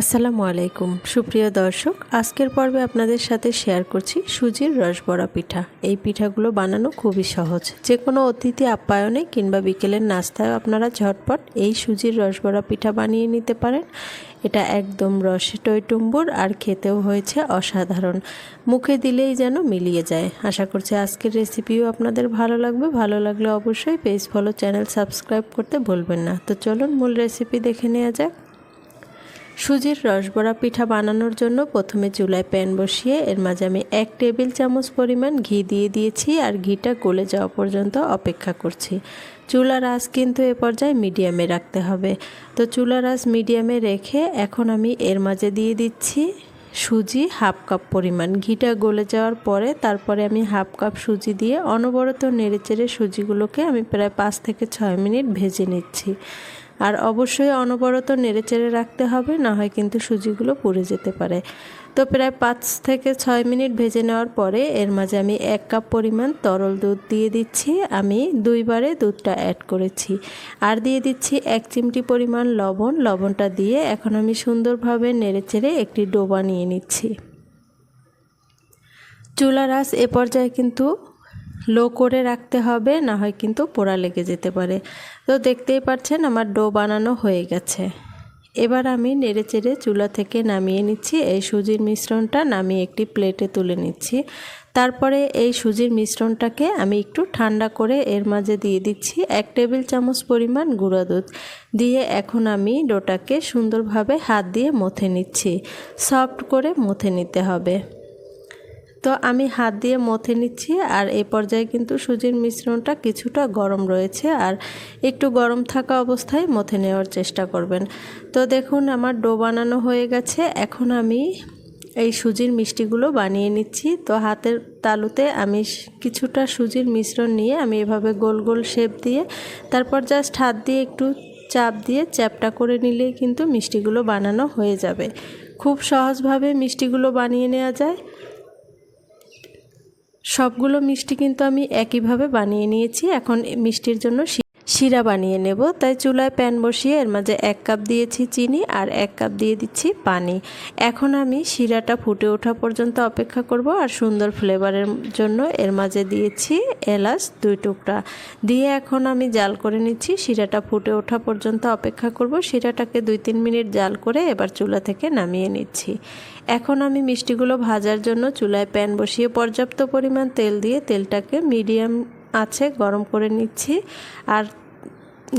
আসসালামু আলাইকুম। সুপ্রিয় দর্শক, আজকের পর্বে আপনাদের সাথে শেয়ার করছি সুজির রসবড়া পিঠা। এই পিঠাগুলো বানানো খুবই সহজ। যে কোনো অতিথি আপ্যায়নে কিংবা বিকেলের নাস্তায় আপনারা ঝটপট এই সুজির রসবড়া পিঠা বানিয়ে নিতে পারেন। এটা একদম রসে টইটুম্বুর আর খেতেও হয়েছে অসাধারণ। মুখে দিলেই যেন মিলিয়ে যায়। আশা করছি আজকের রেসিপিও আপনাদের ভালো লাগবে। ভালো লাগলে অবশ্যই পেজ ফলো চ্যানেল সাবস্ক্রাইব করতে ভুলবেন না। তো চলুন মূল রেসিপি দেখে নেওয়া যাক। সুজির রসবড়া পিঠা বানানোর জন্য প্রথমে চুলায় প্যান বসিয়ে এর মাঝে আমি এক টেবিল চামচ পরিমাণ ঘি দিয়ে দিয়েছি আর ঘিটা গলে যাওয়া পর্যন্ত অপেক্ষা করছি। চুলার আঁচ কিন্তু এ পর্যায়ে মিডিয়ামে রাখতে হবে। তো চুলার আঁচ মিডিয়ামে রেখে এখন আমি এর মাঝে দিয়ে দিচ্ছি সুজি হাফ কাপ পরিমাণ। ঘিটা গলে যাওয়ার পরে তারপরে আমি হাফ কাপ সুজি দিয়ে অনবরত নেড়েচেড়ে সুজিগুলোকে আমি প্রায় পাঁচ থেকে ছয় মিনিট ভেজে নিচ্ছি। আর অবশ্যই অনবরত নেড়েচেড়ে রাখতে হবে, না হয় কিন্তু সুজিগুলো পুড়ে যেতে পারে। তো প্রায় পাঁচ থেকে ছয় মিনিট ভেজে নেওয়ার পরে এর মাঝে আমি এক কাপ পরিমাণ তরল দুধ দিয়ে দিচ্ছি। আমি দুইবারে দুধটা অ্যাড করেছি। আর দিয়ে দিচ্ছি এক চিমটি পরিমাণ লবণ। লবণটা দিয়ে এখন আমি সুন্দরভাবে নেড়েচেড়ে একটি ডোবা নিয়ে নিচ্ছি। চুলা রাস এ পর্যায়ে কিন্তু লো করে রাখতে হবে, না হয় কিন্তু পোড়া লেগে যেতে পারে। তো দেখতেই পাচ্ছেন আমার ডো বানানো হয়ে গেছে। এবার আমি নেড়েচেড়ে চুলা থেকে নামিয়ে নিচ্ছি। এই সুজির মিশ্রণটা নামিয়ে একটি প্লেটে তুলে নিচ্ছি। তারপরে এই সুজির মিশ্রণটাকে আমি একটু ঠান্ডা করে এর মাঝে দিয়ে দিচ্ছি এক টেবিল চামচ পরিমাণ গুঁড়া দুধ। দিয়ে এখন আমি ডোটাকে সুন্দরভাবে হাত দিয়ে মথে নিচ্ছি। সফট করে মথে নিতে হবে। তো আমি হাত দিয়ে মথে নিচ্ছি আর এই পর্যায়ে কিন্তু সুজির মিশ্রণটা কিছুটা গরম রয়েছে আর একটু গরম থাকা অবস্থায় মথে নেওয়ার চেষ্টা করবেন। তো দেখুন আমার ডো বানানো হয়ে গেছে। এখন আমি এই সুজির মিষ্টিগুলো বানিয়ে নিচ্ছি। তো হাতের তালুতে আমি কিছুটা সুজির মিশ্রণ নিয়ে আমি এভাবে গোল গোল শেপ দিয়ে তারপর জাস্ট হাত দিয়ে একটু চাপ দিয়ে চ্যাপটা করে নিলেই কিন্তু মিষ্টিগুলো বানানো হয়ে যাবে। খুব সহজভাবে মিষ্টিগুলো বানিয়ে নেওয়া যায়। সবগুলো মিষ্টি কিন্তু আমি একইভাবে বানিয়ে নিয়েছি। এখন মিষ্টির জন্য শিরা বানিয়ে নেব। তাই চুলায় প্যান বসিয়ে এর মাঝে এক কাপ দিয়েছি চিনি আর এক কাপ দিয়ে দিচ্ছি পানি। এখন আমি শিরাটা ফুটে ওঠা পর্যন্ত অপেক্ষা করব আর সুন্দর ফ্লেভারের জন্য এর মাঝে দিয়েছি এলাচ দুই টুকরা। দিয়ে এখন আমি জাল করে নিচ্ছি, শিরাটা ফুটে ওঠা পর্যন্ত অপেক্ষা করব। শিরাটাকে দুই তিন মিনিট জাল করে এবার চুলা থেকে নামিয়ে নিচ্ছি। এখন আমি মিষ্টিগুলো ভাজার জন্য চুলায় প্যান বসিয়ে পর্যাপ্ত পরিমাণ তেল দিয়ে তেলটাকে মিডিয়াম আছে, গরম করে নিচ্ছি। আর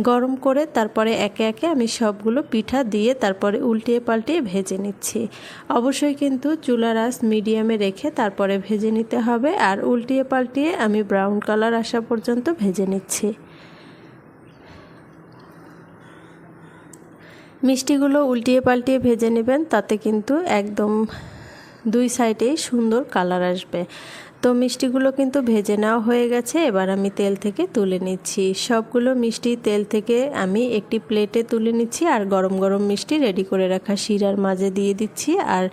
গরম করে তারপরে একে একে আমি সবগুলো পিঠা দিয়ে তারপরে উল্টিয়ে পাল্টিয়ে ভেজে নিচ্ছি। অবশ্যই কিন্তু চুলার আঁচ মিডিয়ামে রেখে তারপরে ভেজে নিতে হবে। আর উল্টিয়ে পাল্টিয়ে আমি ব্রাউন কালার আসা পর্যন্ত ভেজে নিচ্ছি। মিষ্টিগুলো উল্টিয়ে পাল্টিয়ে ভেজে নেবেন, তাতে কিন্তু একদম দুই সাইডেই সুন্দর কালার আসবে। তো মিষ্টিগুলো কিন্তু ভেজে নেওয়া হয়ে গেছে। এবার আমি তেল থেকে তুলে নিচ্ছি। সবগুলো মিষ্টি তেল থেকে আমি একটি প্লেটে তুলে নিচ্ছি আর গরম গরম মিষ্টি রেডি করে রাখা শিরার মাঝে দিয়ে দিচ্ছি। আর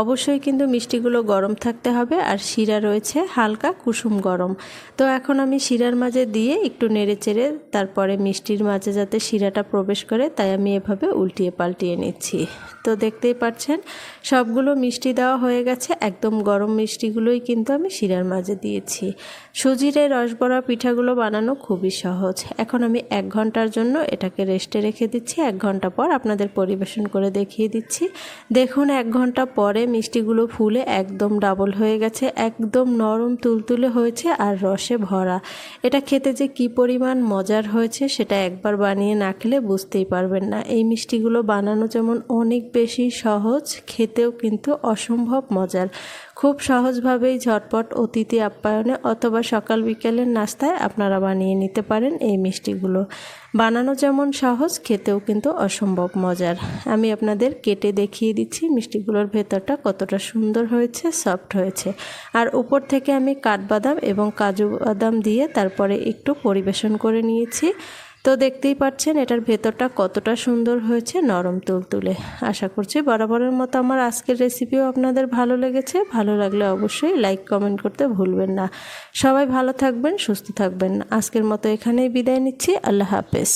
অবশ্যই কিন্তু মিষ্টিগুলো গরম থাকতে হবে আর শিরা রয়েছে হালকা কুসুম গরম। তো এখন আমি শিরার মাঝে দিয়ে একটু নেড়ে চেড়ে তারপরে মিষ্টির মাঝে যাতে শিরাটা প্রবেশ করে, তাই আমি এভাবে উল্টিয়ে পাল্টিয়ে নিচ্ছি। তো দেখতেই পাচ্ছেন, সবগুলো মিষ্টি দেওয়া হয়ে গেছে। একদম গরম মিষ্টিগুলোই কিন্তু আমি শিরার মাঝে দিয়েছি। সুজির এই রসবড়া পিঠাগুলো বানানো খুবই সহজ। এখন আমি এক ঘণ্টার জন্য এটাকে রেস্টে রেখে দিচ্ছি। এক ঘণ্টা পর আপনাদের পরিবেশন করে দেখিয়ে দিচ্ছি। দেখুন, এক ঘণ্টা পরে মিষ্টিগুলো ফুলে একদম ডাবল হয়ে গেছে, একদম নরম তুলতুলে হয়েছে আর রসে ভরা। এটা খেতে যে কি পরিমাণ মজার হয়েছে সেটা একবার বানিয়ে না খেলে বুঝতেই পারবেন না। এই মিষ্টিগুলো বানানো যেমন অনেক বেশি সহজ, খেতেও কিন্তু অসম্ভব মজার। খুব সহজভাবেই ঝটপট অতিথি আপ্যায়নে অথবা সকাল বিকেলের নাস্তায় আপনারা বানিয়ে নিতে পারেন এই মিষ্টিগুলো। বানানো যেমন সহজ, খেতেও কিন্তু অসম্ভব মজার। আমি আপনাদের কেটে দেখিয়ে দিচ্ছি মিষ্টিগুলোর ভেতরটা কতটা সুন্দর হয়েছে, সফট হয়েছে। আর উপর থেকে আমি কাঠবাদাম এবং কাজু বাদাম দিয়ে তারপরে একটু পরিবেশন করে নিয়েছি। তো দেখতেই পাচ্ছেন, এটার ভেতরটা কতটা সুন্দর হয়েছে, নরম তুলতুলে। আশা করছি বরাবরের মতো আমার আজকের রেসিপিও আপনাদের ভালো লেগেছে। ভালো লাগলে অবশ্যই লাইক কমেন্ট করতে ভুলবেন না। সবাই ভালো থাকবেন, সুস্থ থাকবেন। আজকের মতো এখানেই বিদায় নিচ্ছি। আল্লাহ হাফেজ।